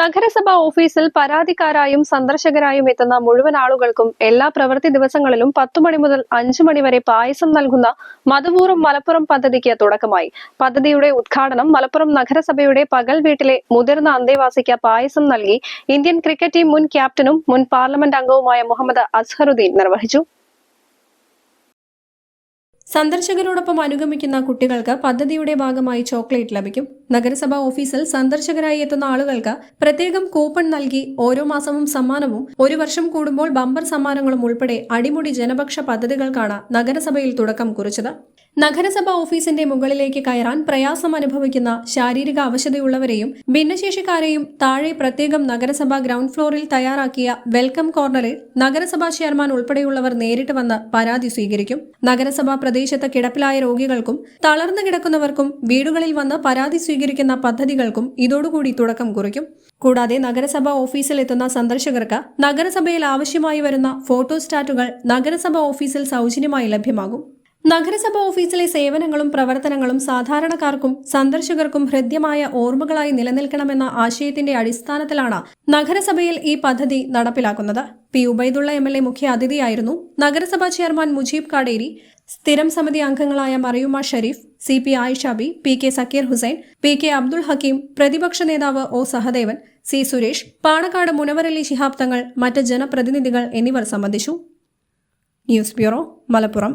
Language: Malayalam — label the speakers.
Speaker 1: നഗരസഭാ ഓഫീസിൽ പരാതിക്കാരായും സന്ദർശകരായും എത്തുന്ന മുഴുവൻ ആളുകൾക്കും എല്ലാ പ്രവൃത്തി ദിവസങ്ങളിലും പത്തു മണി മുതൽ അഞ്ചു മണി വരെ പായസം നൽകുന്ന മധുപൂർവം മലപ്പുറം പദ്ധതിക്ക് തുടക്കമായി. പദ്ധതിയുടെ ഉദ്ഘാടനം മലപ്പുറം നഗരസഭയുടെ പകൽ വീട്ടിലെ മുതിർന്ന അന്തേവാസിക്ക് പായസം നൽകി ഇന്ത്യൻ ക്രിക്കറ്റ് ടീം മുൻ ക്യാപ്റ്റനും മുൻ പാർലമെന്റ് അംഗവുമായ മുഹമ്മദ് അസ്ഹറുദ്ദീൻ നിർവഹിച്ചു. സന്ദർശകരോടൊപ്പം അനുഗമിക്കുന്ന കുട്ടികൾക്ക് പദ്ധതിയുടെ ഭാഗമായി ചോക്ലേറ്റ് ലഭിക്കും. നഗരസഭാ ഓഫീസിൽ സന്ദർശകരായി എത്തുന്ന ആളുകൾക്ക് പ്രത്യേകം കൂപ്പൺ നൽകി ഓരോ മാസവും സമ്മാനവും ഒരു വർഷം കൂടുമ്പോൾ ബമ്പർ സമ്മാനങ്ങളും ഉൾപ്പെടെ അടിമുടി ജനപക്ഷ പദ്ധതികൾക്കാണ് നഗരസഭയിൽ തുടക്കം കുറിച്ചത്. നഗരസഭാ ഓഫീസിന്റെ മുകളിലേക്ക് കയറാൻ പ്രയാസം അനുഭവിക്കുന്ന ശാരീരിക അവശതയുള്ളവരെയും ഭിന്നശേഷിക്കാരെയും താഴെ പ്രത്യേകം നഗരസഭാ ഗ്രൗണ്ട് ഫ്ലോറിൽ തയ്യാറാക്കിയ വെൽക്കം കോർണറിൽ നഗരസഭാ ചെയർമാൻ ഉൾപ്പെടെയുള്ളവർ നേരിട്ട് വന്ന് പരാതി സ്വീകരിക്കും. നഗരസഭാ പ്രദേശത്ത് കിടപ്പിലായ രോഗികൾക്കും തളർന്നു കിടക്കുന്നവർക്കും വീടുകളിൽ വന്ന് പരാതി സ്വീകരിക്കുന്ന പദ്ധതികൾക്കും ഇതോടുകൂടി തുടക്കം കുറിക്കും. കൂടാതെ നഗരസഭ ഓഫീസിൽ എത്തുന്ന സന്ദർശകർക്ക് നഗരസഭയിൽ ആവശ്യമായി വരുന്ന ഫോട്ടോസ്റ്റാറ്റുകൾ നഗരസഭ ഓഫീസിൽ സൗജന്യമായി ലഭ്യമാകും. നഗരസഭ ഓഫീസിലെ സേവനങ്ങളും പ്രവർത്തനങ്ങളും സാധാരണക്കാർക്കും സന്ദർശകർക്കും ഹൃദ്യമായ ഓർമ്മകളായി നിലനിൽക്കണമെന്ന ആശയത്തിന്റെ അടിസ്ഥാനത്തിലാണ് നഗരസഭയിൽ ഈ പദ്ധതി നടപ്പിലാക്കുന്നത്. P Ubaidullah M L A മുഖ്യ അതിഥിയായിരുന്നു നഗരസഭാ ചെയർമാൻ മുജീബ് കാടേരി സ്ഥിരം സമിതി അംഗങ്ങളായ Mariyuma Sherif C P Ayishabi P K Zakir Hussain P K Abdul Hakeem പ്രതിപക്ഷ നേതാവ് ഒ സഹദേവൻ സി സുരേഷ് പാണക്കാട് മുനവരലി ശിഹാബ് തങ്ങൾ മറ്റ് ജനപ്രതിനിധികൾ എന്നിവർ സംബന്ധിച്ചു. News bureau Malappuram.